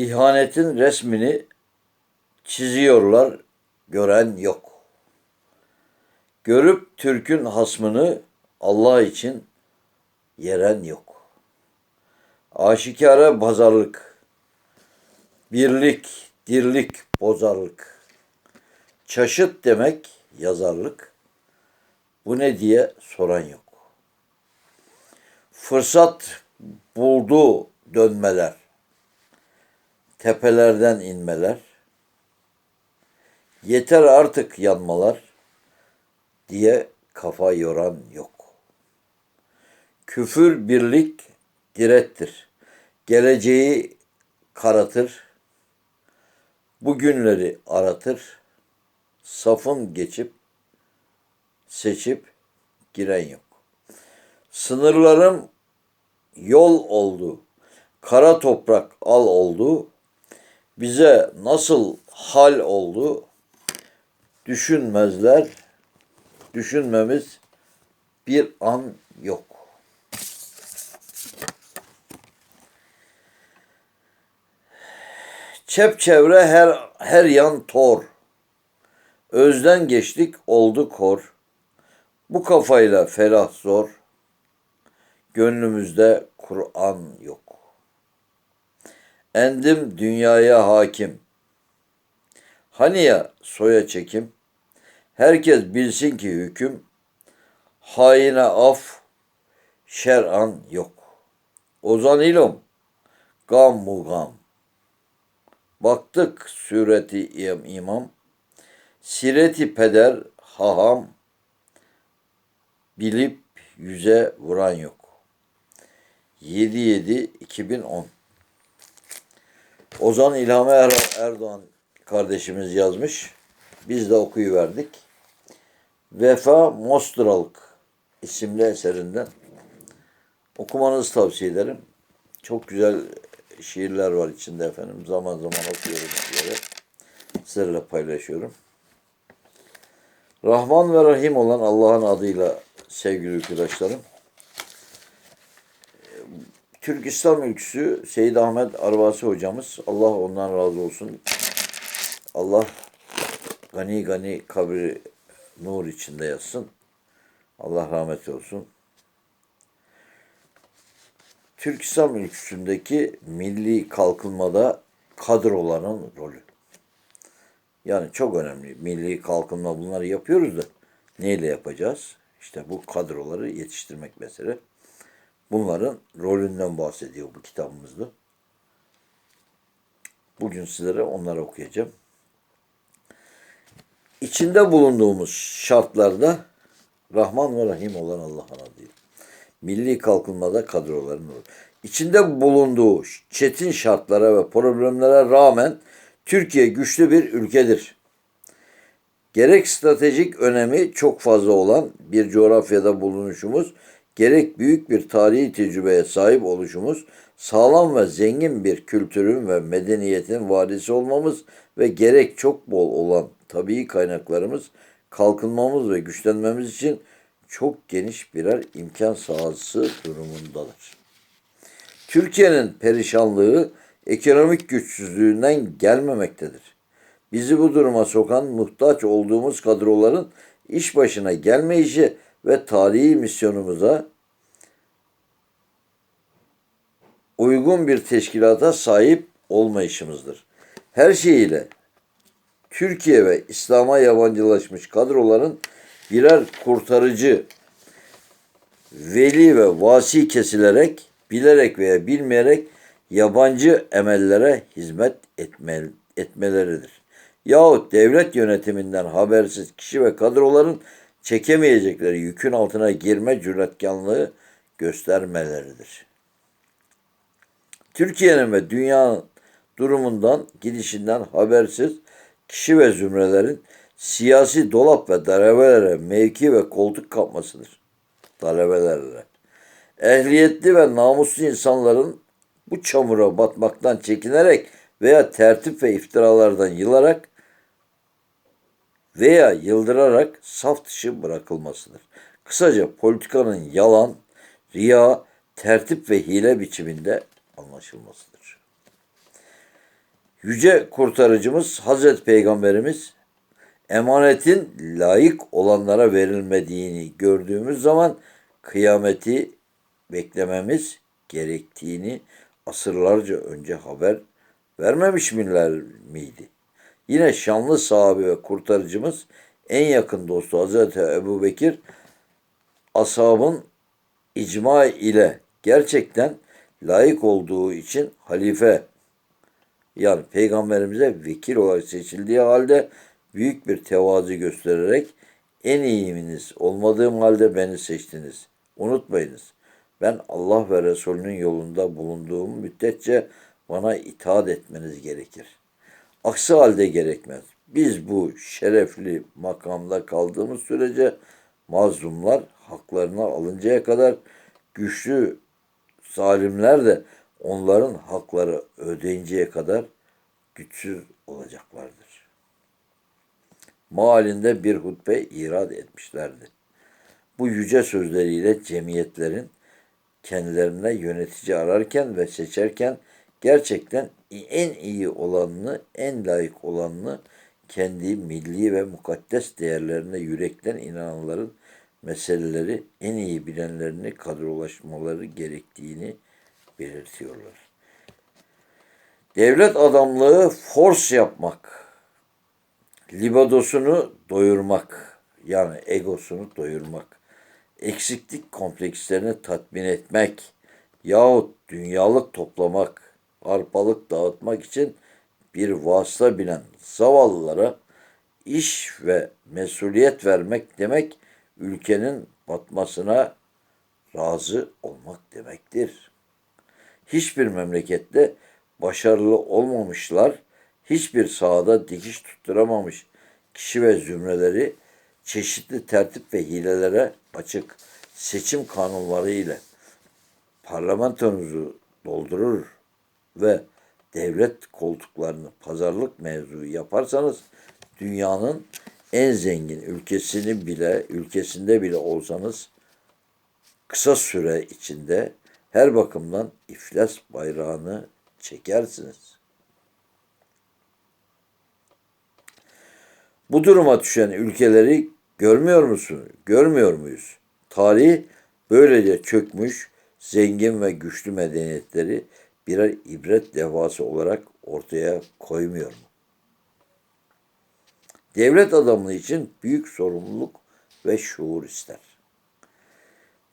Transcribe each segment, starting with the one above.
İhanetin resmini çiziyorlar, gören yok. Görüp Türk'ün hasmını Allah için yeren yok. Aşikare pazarlık, birlik, dirlik, bozarlık. Çaşıt demek yazarlık. Bu ne diye soran yok. Fırsat buldu dönmeler. Tepelerden inmeler. Yeter artık yanmalar diye kafa yoran yok. Küfür birlik direttir. Geleceği karatır. Bugünleri aratır. Safın geçip seçip giren yok. Sınırlarım yol oldu. Kara toprak al oldu. Bize nasıl hal oldu? Düşünmezler. Düşünmemiz bir an yok. Çepçevre her her yan tor. Özden geçtik oldu kor. Bu kafayla ferah zor. Gönlümüzde Kur'an yok. Endim dünyaya hakim. Hani ya soya çekim? Herkes bilsin ki hüküm haine af şer'an yok. Ozan ilum gam mu gam. Baktık sureti im- imam sireti peder haham bilip yüze vuran yok. 7-7-2010 Ozan İlhami Er- Erdoğan kardeşimiz yazmış. Biz de okuyuverdik. Vefa Mostralık isimli eserinden okumanızı tavsiye ederim. Çok güzel şiirler var içinde efendim. Zaman zaman okuyorum sizlere. Sizlerle paylaşıyorum. Rahman ve Rahim olan Allah'ın adıyla sevgili arkadaşlarım. Türk İslam Ülküsü Seyyid Ahmet Arvasi hocamız. Allah ondan razı olsun. Allah gani gani kabri nur içinde yatsın. Allah rahmet olsun. Türk İslam Ülküsü'ndeki milli kalkınmada kadroların rolü. Yani çok önemli. Milli kalkınma bunları yapıyoruz da neyle yapacağız? İşte bu kadroları yetiştirmek mesele. Bunların rolünden bahsediyor bu kitabımızda. Bugün sizlere onları okuyacağım. İçinde bulunduğumuz şartlarda Rahman ve Rahim olan Allah'ın adıyla. Milli kalkınmada kadroların rolü. İçinde bulunduğu çetin şartlara ve problemlere rağmen Türkiye güçlü bir ülkedir. Gerek stratejik önemi çok fazla olan bir coğrafyada bulunuşumuz, gerek büyük bir tarihi tecrübeye sahip oluşumuz, sağlam ve zengin bir kültürün ve medeniyetin varisi olmamız ve gerek çok bol olan tabii kaynaklarımız kalkınmamız ve güçlenmemiz için çok geniş birer imkan sahası durumundadır. Türkiye'nin perişanlığı ekonomik güçsüzlüğünden gelmemektedir. Bizi bu duruma sokan muhtaç olduğumuz kadroların iş başına gelmeyişi ve tarihi misyonumuza uygun bir teşkilata sahip olmayışımızdır. Her şeyiyle Türkiye ve İslam'a yabancılaşmış kadroların birer kurtarıcı, veli ve vasi kesilerek, bilerek veya bilmeyerek yabancı emellere hizmet etme, etmeleridir. Yahut devlet yönetiminden habersiz kişi ve kadroların çekemeyecekleri yükün altına girme cüretkanlığı göstermeleridir. Türkiye'nin ve dünyanın durumundan, gidişinden habersiz kişi ve zümrelerin siyasi dolap ve darabelere mevki ve koltuk kapmasıdır. Darabelerle. Ehliyetli ve namuslu insanların bu çamura batmaktan çekinerek veya tertip ve iftiralardan yılarak veya yıldırarak saf dışı bırakılmasıdır. Kısaca politikanın yalan, riya, tertip ve hile biçiminde anlaşılmasıdır. Yüce kurtarıcımız Hazreti Peygamberimiz emanetin layık olanlara verilmediğini gördüğümüz zaman kıyameti beklememiz gerektiğini asırlarca önce haber vermemiş miler miydi? Yine şanlı sahabe ve kurtarıcımız en yakın dostu Hazreti Ebu Bekir ashabın icma ile gerçekten layık olduğu için halife yani peygamberimize vekil olarak seçildiği halde büyük bir tevazu göstererek en iyiminiz olmadığım halde beni seçtiniz. Unutmayınız. Ben Allah ve Resulünün yolunda bulunduğum müddetçe bana itaat etmeniz gerekir. Aksi halde gerekmez. Biz bu şerefli makamda kaldığımız sürece mazlumlar haklarına alıncaya kadar güçlü zalimler de onların hakları ödeyinceye kadar güçsüz olacaklardır. Malinde bir hutbe irad etmişlerdi. Bu yüce sözleriyle cemiyetlerin kendilerine yönetici ararken ve seçerken gerçekten en iyi olanını, en layık olanını kendi milli ve mukaddes değerlerine yürekten inananların meseleleri en iyi bilenlerini kadrolaşmaları gerektiğini belirtiyorlar. Devlet adamlığı force yapmak, libadosunu doyurmak, yani egosunu doyurmak, eksiklik komplekslerini tatmin etmek yahut dünyalık toplamak, arpalık dağıtmak için bir vasıta bilen zavallılara iş ve mesuliyet vermek demek ülkenin batmasına razı olmak demektir. Hiçbir memlekette başarılı olmamışlar, hiçbir sahada dikiş tutturamamış kişi ve zümreleri çeşitli tertip ve hilelere açık seçim kanunları ile parlamentonuzu doldurur ve devlet koltuklarını pazarlık mevzu yaparsanız dünyanın en zengin ülkesini bile ülkesinde bile olsanız kısa süre içinde her bakımdan iflas bayrağını çekersiniz. Bu duruma düşen ülkeleri görmüyor musun? Görmüyor muyuz? Tarih böylece çökmüş, zengin ve güçlü medeniyetleri birer ibret levhası olarak ortaya koymuyor mu? Devlet adamı için büyük sorumluluk ve şuur ister.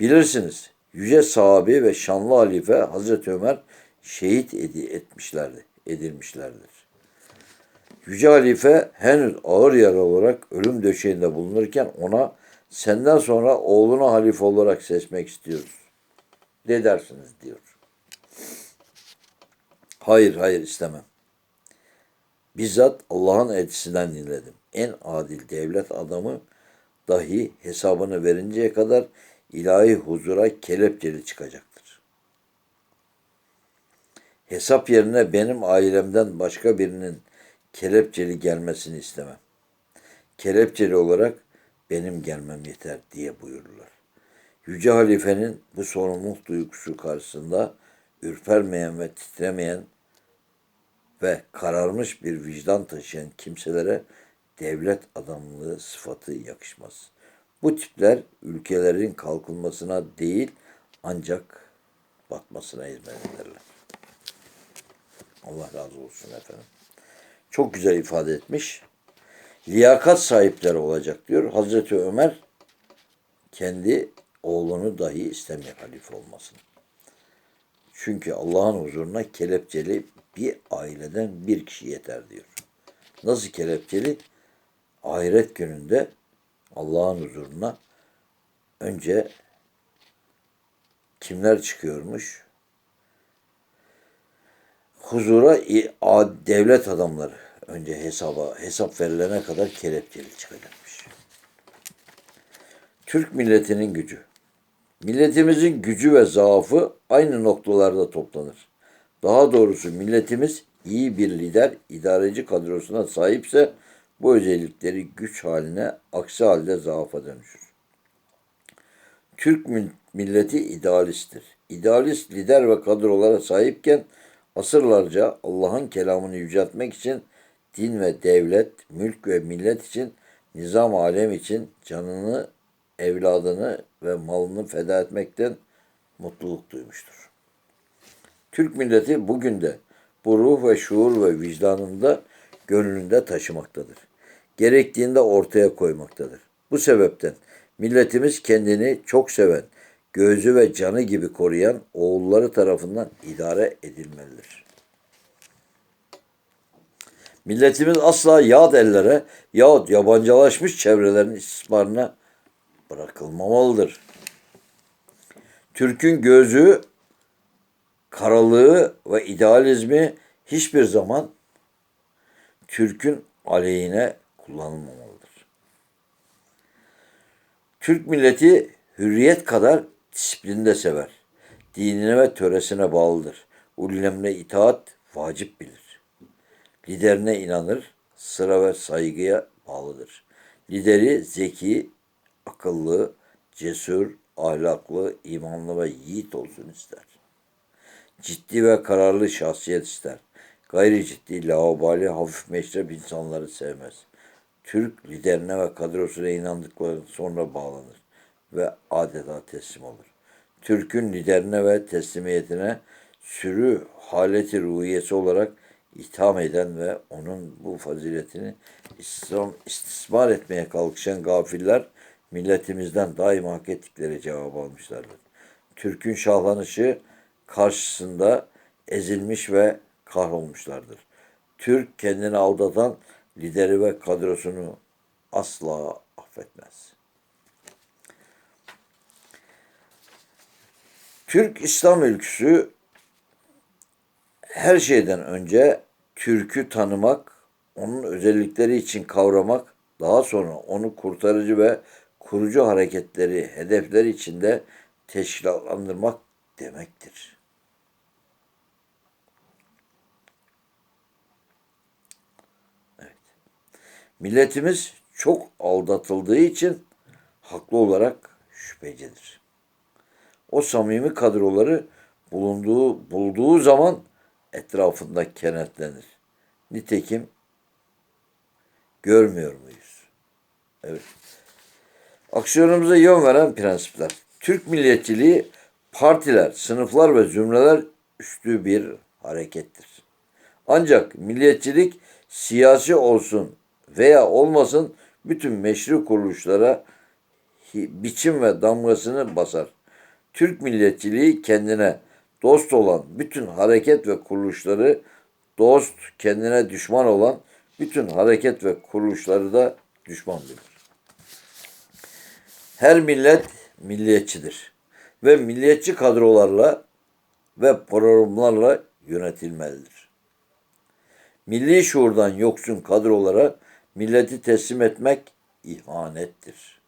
Bilirsiniz, yüce sahabi ve şanlı halife Hazreti Ömer şehit edi etmişlerdi, edilmişlerdir. Yüce halife henüz ağır yaralı olarak ölüm döşeğinde bulunurken ona senden sonra oğlunu halife olarak seçmek istiyoruz. Ne dersiniz diyor. Hayır hayır istemem. Bizzat Allah'ın elçisinden dinledim. En adil devlet adamı dahi hesabını verinceye kadar ilahi huzura kelepçeli çıkacaktır. Hesap yerine benim ailemden başka birinin kelepçeli gelmesini istemem. Kelepçeli olarak benim gelmem yeter diye buyururlar. Yüce Halife'nin bu sorumluluk duygusu karşısında ürpermeyen ve titremeyen ve kararmış bir vicdan taşıyan kimselere devlet adamlığı sıfatı yakışmaz. Bu tipler ülkelerin kalkınmasına değil ancak batmasına hizmet ederler. Allah razı olsun efendim. Çok güzel ifade etmiş. Liyakat sahipleri olacak diyor. Hazreti Ömer kendi oğlunu dahi istemiyor halife olmasını. Çünkü Allah'ın huzuruna kelepçeli bir aileden bir kişi yeter diyor. Nasıl kelepçeli? Ahiret gününde Allah'ın huzuruna önce kimler çıkıyormuş? Huzura devlet adamları önce hesaba hesap verilene kadar kelepçeli çıkacakmış. Türk milletinin gücü. Milletimizin gücü ve zaafı aynı noktalarda toplanır. Daha doğrusu milletimiz iyi bir lider, idareci kadrosuna sahipse bu özellikleri güç haline, aksi halde zaafa dönüşür. Türk milleti idealisttir. İdealist lider ve kadrolara sahipken asırlarca Allah'ın kelamını yüceltmek için din ve devlet, mülk ve millet için, nizam alem için canını, evladını ve malını feda etmekten mutluluk duymuştur. Türk milleti bugün de bu ruh ve şuur ve vicdanında gönlünde taşımaktadır. Gerektiğinde ortaya koymaktadır. Bu sebepten milletimiz kendini çok seven, gözü ve canı gibi koruyan oğulları tarafından idare edilmelidir. Milletimiz asla yad ellere yahut yabancılaşmış çevrelerin istismarına bırakılmamalıdır. Türk'ün gözü, karalığı ve idealizmi hiçbir zaman Türk'ün aleyhine kullanılmamalıdır. Türk milleti hürriyet kadar disiplini de sever. Dinine ve töresine bağlıdır. Ulemine itaat vacip bilir. Liderine inanır, sıra ve saygıya bağlıdır. Lideri zeki, akıllı, cesur, ahlaklı, imanlı ve yiğit olsun ister. Ciddi ve kararlı şahsiyet ister. Gayri ciddi, laubali, hafif meşrep insanları sevmez. Türk liderine ve kadrosuna inandıkları sonra bağlanır ve adeta teslim olur. Türk'ün liderine ve teslimiyetine sürü haleti ruhiyesi olarak itham eden ve onun bu faziletini İslam istismar etmeye kalkışan gafiller milletimizden daima hak ettikleri cevabı almışlardır. Türk'ün şahlanışı karşısında ezilmiş ve kahrolmuşlardır. Türk kendini aldatan lideri ve kadrosunu asla affetmez. Türk İslam ülküsü her şeyden önce Türk'ü tanımak, onun özellikleri için kavramak, daha sonra onu kurtarıcı ve kurucu hareketleri, hedefler içinde teşkilatlandırmak demektir. Milletimiz çok aldatıldığı için haklı olarak şüphecidir. O samimi kadroları bulunduğu bulduğu zaman etrafında kenetlenir. Nitekim görmüyor muyuz? Evet. Aksiyonumuza yön veren prensipler. Türk milliyetçiliği partiler, sınıflar ve zümreler üstü bir harekettir. Ancak milliyetçilik siyasi olsun veya olmasın bütün meşru kuruluşlara biçim ve damgasını basar. Türk milliyetçiliği kendine dost olan bütün hareket ve kuruluşları dost, kendine düşman olan bütün hareket ve kuruluşları da düşman bilir. Her millet milliyetçidir ve milliyetçi kadrolarla ve programlarla yönetilmelidir. Milli şuurdan yoksun kadrolara milleti teslim etmek ihanettir.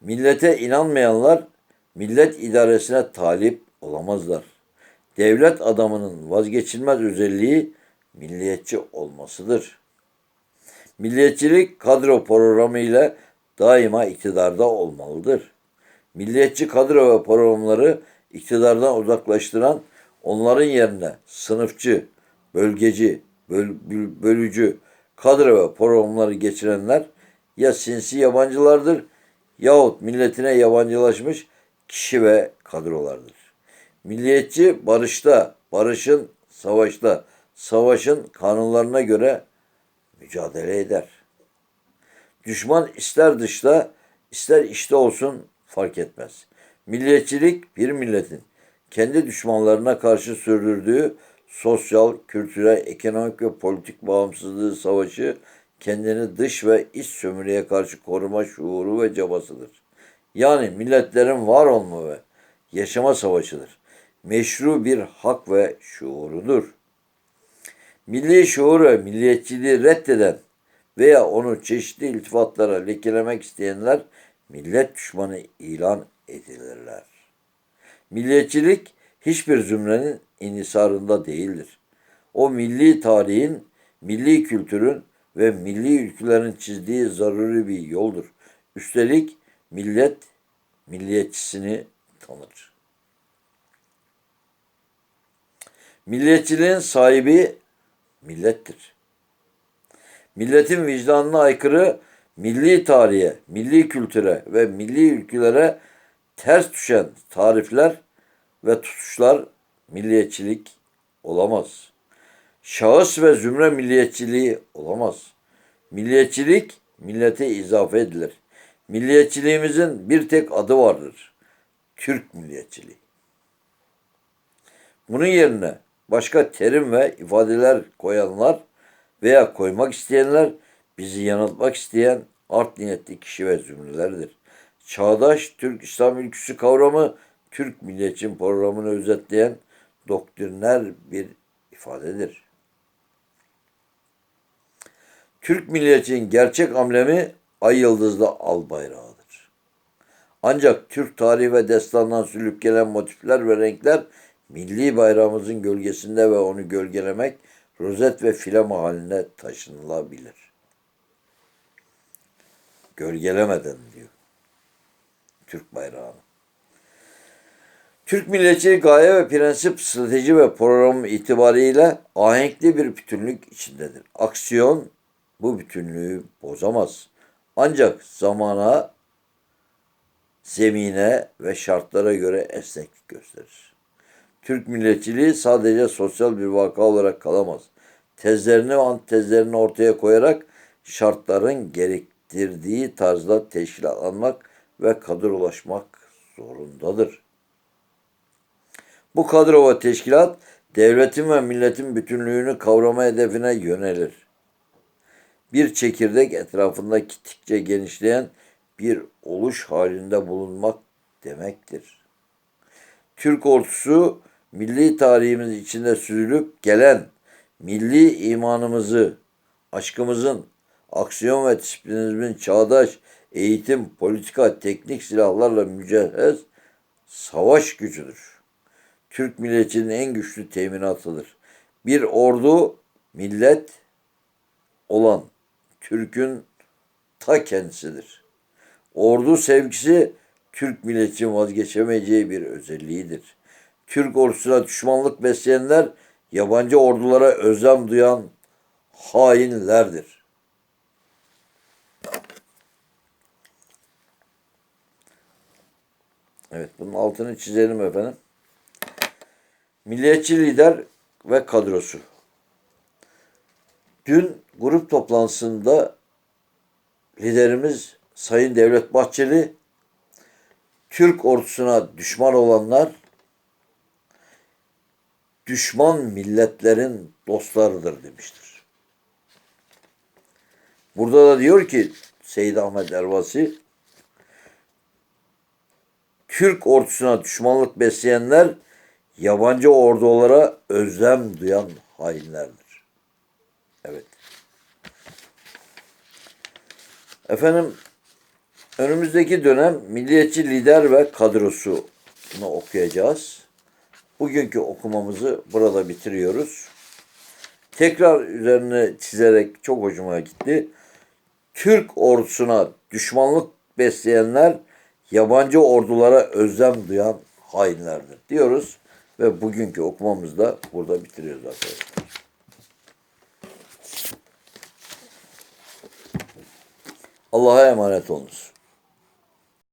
Millete inanmayanlar millet idaresine talip olamazlar. Devlet adamının vazgeçilmez özelliği milliyetçi olmasıdır. Milliyetçilik kadro programı ile daima iktidarda olmalıdır. Milliyetçi kadro ve programları iktidardan uzaklaştıran, onların yerine sınıfçı, bölgeci, böl, bölücü kadro ve programları geçirenler ya sinsi yabancılardır yahut milletine yabancılaşmış kişi ve kadrolardır. Milliyetçi barışta, barışın savaşta, savaşın kanunlarına göre mücadele eder. Düşman ister dışta, ister işte olsun fark etmez. Milliyetçilik bir milletin kendi düşmanlarına karşı sürdürdüğü sosyal, kültürel, ekonomik ve politik bağımsızlığı savaşı kendini dış ve iç sömürüye karşı koruma şuuru ve cabasıdır. Yani milletlerin var olma ve yaşama savaşıdır. Meşru bir hak ve şuurudur. Milli şuur ve milliyetçiliği reddeden veya onu çeşitli iltifatlara lekelemek isteyenler millet düşmanı ilan edilirler. Milliyetçilik hiçbir zümrenin inisarında değildir. O milli tarihin, milli kültürün ve milli ülkelerin çizdiği zaruri bir yoldur. Üstelik millet milliyetçisini tanır. Milliyetçiliğin sahibi millettir. Milletin vicdanına aykırı milli tarihe, milli kültüre ve milli ülkelere ters düşen tarifler ve tutuşlar milliyetçilik olamaz. Şahıs ve zümre milliyetçiliği olamaz. Milliyetçilik millete izafe edilir. Milliyetçiliğimizin bir tek adı vardır. Türk milliyetçiliği. Bunun yerine başka terim ve ifadeler koyanlar veya koymak isteyenler bizi yanıltmak isteyen art niyetli kişi ve zümrelerdir. Çağdaş Türk İslam ülküsü kavramı Türk milliyetçi programını özetleyen doktriner bir ifadedir. Türk milliyetçinin gerçek amblemi ay yıldızlı al bayrağıdır. Ancak Türk tarihi ve destandan sülüp gelen motifler ve renkler milli bayrağımızın gölgesinde ve onu gölgelemek rozet ve filama haline taşınılabilir. Gölgelemeden diyor. Türk bayrağını. Türk milliyetçiliği gaye ve prensip, strateji ve program itibariyle ahenkli bir bütünlük içindedir. Aksiyon bu bütünlüğü bozamaz. Ancak zamana, zemine ve şartlara göre esneklik gösterir. Türk milliyetçiliği sadece sosyal bir vaka olarak kalamaz. Tezlerini ve antitezlerini ortaya koyarak şartların gerektirdiği tarzda teşkilatlanmak ve kadrolaşmak zorundadır. Bu kadro ve teşkilat devletin ve milletin bütünlüğünü kavrama hedefine yönelir. Bir çekirdek etrafında gittikçe genişleyen bir oluş halinde bulunmak demektir. Türk ordusu milli tarihimiz içinde süzülüp gelen milli imanımızı, aşkımızın, aksiyon ve disiplinimizin çağdaş eğitim, politika, teknik silahlarla mücehhez savaş gücüdür. Türk milletinin en güçlü teminatıdır. Bir ordu millet olan Türk'ün ta kendisidir. Ordu sevgisi Türk milletinin vazgeçemeyeceği bir özelliğidir. Türk ordusuna düşmanlık besleyenler yabancı ordulara özlem duyan hainlerdir. Evet bunun altını çizelim efendim. Milliyetçi lider ve kadrosu. Dün grup toplantısında liderimiz Sayın Devlet Bahçeli Türk ordusuna düşman olanlar düşman milletlerin dostlarıdır demiştir. Burada da diyor ki Seyyid Ahmet Ervasi Türk ordusuna düşmanlık besleyenler yabancı ordulara özlem duyan hainlerdir. Evet. Efendim önümüzdeki dönem milliyetçi lider ve kadrosunu okuyacağız. Bugünkü okumamızı burada bitiriyoruz. Tekrar üzerine çizerek çok hoşuma gitti. Türk ordusuna düşmanlık besleyenler yabancı ordulara özlem duyan hainlerdir diyoruz. Ve bugünkü okumamızı da burada bitiriyoruz arkadaşlar. Allah'a emanet olunuz.